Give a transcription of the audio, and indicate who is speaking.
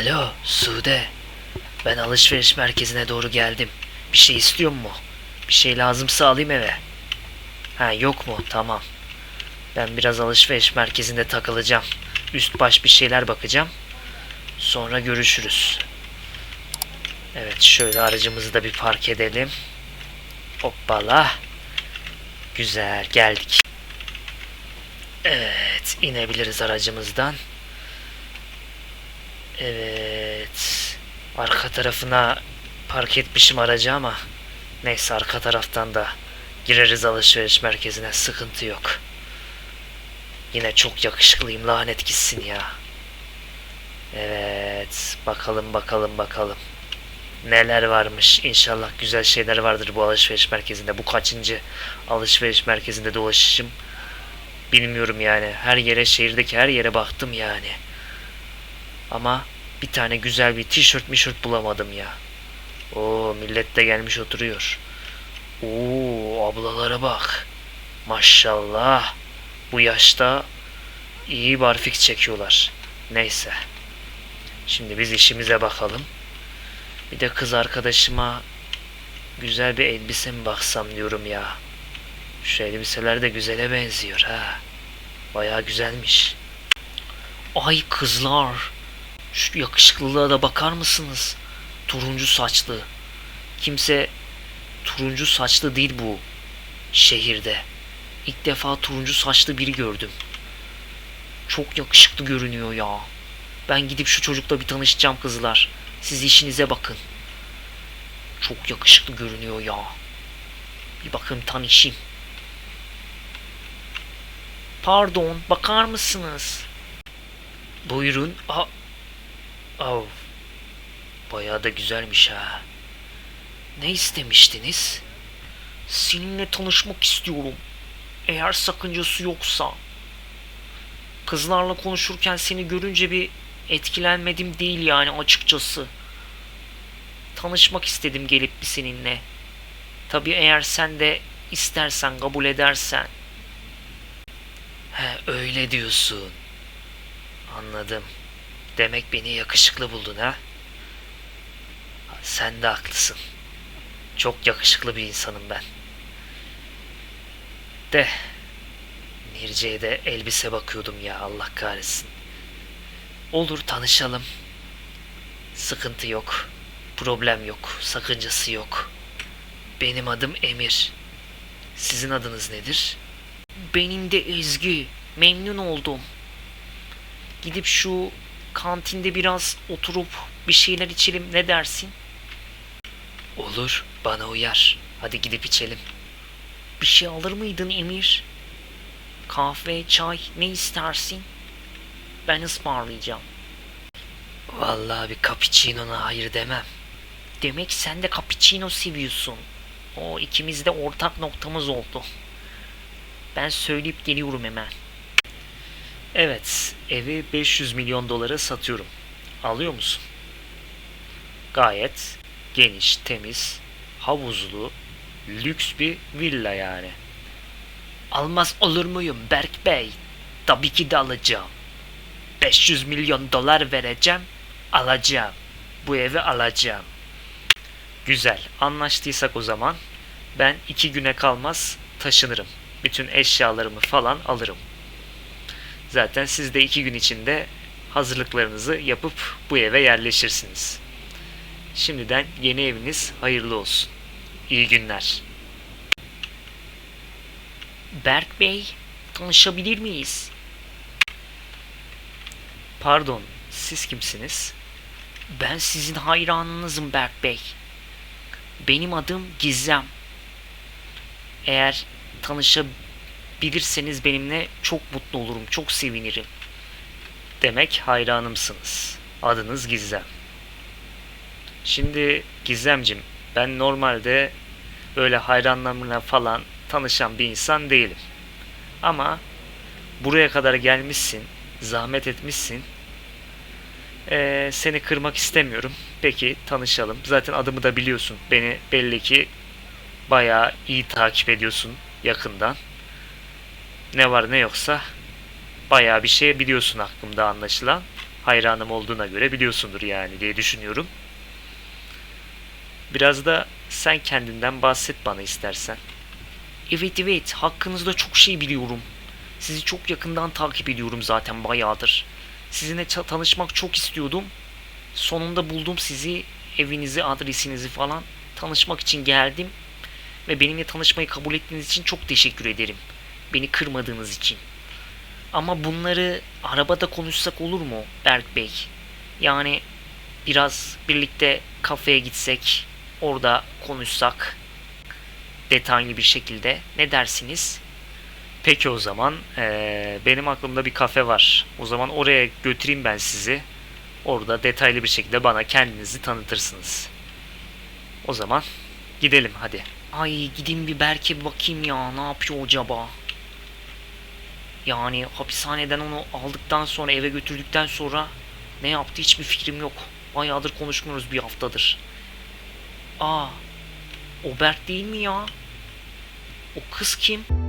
Speaker 1: Alo Sude. Ben alışveriş merkezine doğru geldim. Bir şey istiyor mu? Bir şey lazımsa alayım eve. Ha yok mu? Tamam. Ben biraz alışveriş merkezinde takılacağım. Üst baş bir şeyler bakacağım. Sonra görüşürüz. Evet şöyle aracımızı da bir park edelim. Hoppala. Güzel geldik. Evet inebiliriz aracımızdan. Evet. Arka tarafına park etmişim aracı ama neyse arka taraftan da gireriz alışveriş merkezine sıkıntı yok. Yine çok yakışıklıyım lanet gitsin ya. Evet bakalım bakalım bakalım. Neler varmış İnşallah güzel şeyler vardır bu alışveriş merkezinde. Bu kaçıncı alışveriş merkezinde dolaşışım bilmiyorum yani. Her yere şehirdeki her yere baktım yani. Ama bir tane güzel bir tişört mişört bulamadım ya. Oo millet de gelmiş oturuyor. Oo ablalara bak. Maşallah. Bu yaşta iyi barfik çekiyorlar. Neyse. Şimdi biz işimize bakalım. Bir de kız arkadaşıma güzel bir elbise mi baksam diyorum ya. Şu elbiseler de güzele benziyor ha. Bayağı güzelmiş. Ay kızlar. Şu yakışıklılığa da bakar mısınız? Turuncu saçlı. Kimse turuncu saçlı değil bu şehirde. İlk defa turuncu saçlı biri gördüm. Çok yakışıklı görünüyor ya. Ben gidip şu çocukla bir tanışacağım kızlar. Siz işinize bakın. Çok yakışıklı görünüyor ya. Bir bakın tanışayım. Pardon, bakar mısınız? Buyurun. Aa, Av. Bayağı da güzelmiş ha. Ne istemiştiniz? Seninle tanışmak istiyorum. Eğer sakıncası yoksa. Kızlarla konuşurken seni görünce bir etkilenmedim değil yani açıkçası. Tanışmak istedim gelip bir seninle. Tabii eğer sen de istersen kabul edersen. He öyle diyorsun. Anladım. Demek beni yakışıklı buldun ha? Sen de haklısın. Çok yakışıklı bir insanım ben. De Nirce'ye de elbise bakıyordum ya Allah kahretsin. Olur tanışalım. Sıkıntı yok. Problem yok. Sakıncası yok. Benim adım Emir. Sizin adınız nedir? Benim de Ezgi. Memnun oldum. Gidip şu kantinde biraz oturup bir şeyler içelim ne dersin? Olur bana uyar. Hadi gidip içelim. Bir şey alır mıydın Emir? Kahve, çay ne istersin? Ben ısmarlayacağım. Vallahi bir cappuccino'na hayır demem. Demek sen de cappuccino seviyorsun. O ikimiz de ortak noktamız oldu. Ben söyleyip geliyorum hemen. Evet, evi 500 milyon dolara satıyorum. Alıyor musun? Gayet geniş, temiz, havuzlu, lüks bir villa yani. Almaz olur muyum Berk Bey? Tabii ki de alacağım. 500 milyon dolar vereceğim, alacağım. Bu evi alacağım. Güzel, anlaştıysak o zaman ben iki güne kalmaz taşınırım. Bütün eşyalarımı falan alırım. Zaten siz de iki gün içinde hazırlıklarınızı yapıp bu eve yerleşirsiniz. Şimdiden yeni eviniz hayırlı olsun. İyi günler. Berk Bey, tanışabilir miyiz? Pardon, siz kimsiniz? Ben sizin hayranınızım Berk Bey. Benim adım Gizem. Eğer tanışabilirseniz benimle çok mutlu olurum, çok sevinirim. Demek hayranımsınız. Adınız Gizem. Şimdi Gizemcim, ben normalde böyle hayranlarımla falan tanışan bir insan değilim. Ama buraya kadar gelmişsin, zahmet etmişsin. Ee, seni kırmak istemiyorum. Peki tanışalım. Zaten adımı da biliyorsun. Beni belli ki bayağı iyi takip ediyorsun yakından. Ne var ne yoksa bayağı bir şey biliyorsun hakkımda anlaşılan. hayranım olduğuna göre biliyorsundur yani diye düşünüyorum. Biraz da sen kendinden bahset bana istersen. Evet evet hakkınızda çok şey biliyorum. Sizi çok yakından takip ediyorum zaten bayağıdır. Sizinle tanışmak çok istiyordum. Sonunda buldum sizi, evinizi, adresinizi falan. Tanışmak için geldim. Ve benimle tanışmayı kabul ettiğiniz için çok teşekkür ederim. Beni kırmadığınız için. Ama bunları arabada konuşsak olur mu Berk Bey? Yani biraz birlikte kafeye gitsek, orada konuşsak detaylı bir şekilde ne dersiniz? Peki o zaman eee, benim aklımda bir kafe var. O zaman oraya götüreyim ben sizi. Orada detaylı bir şekilde bana kendinizi tanıtırsınız. O zaman gidelim hadi. Ay gideyim bir Berk'e bakayım ya ne yapıyor acaba? Yani hapishaneden onu aldıktan sonra eve götürdükten sonra ne yaptı hiçbir fikrim yok. Bayağıdır konuşmuyoruz bir haftadır. Aa, o Berk değil mi ya? O kız kim?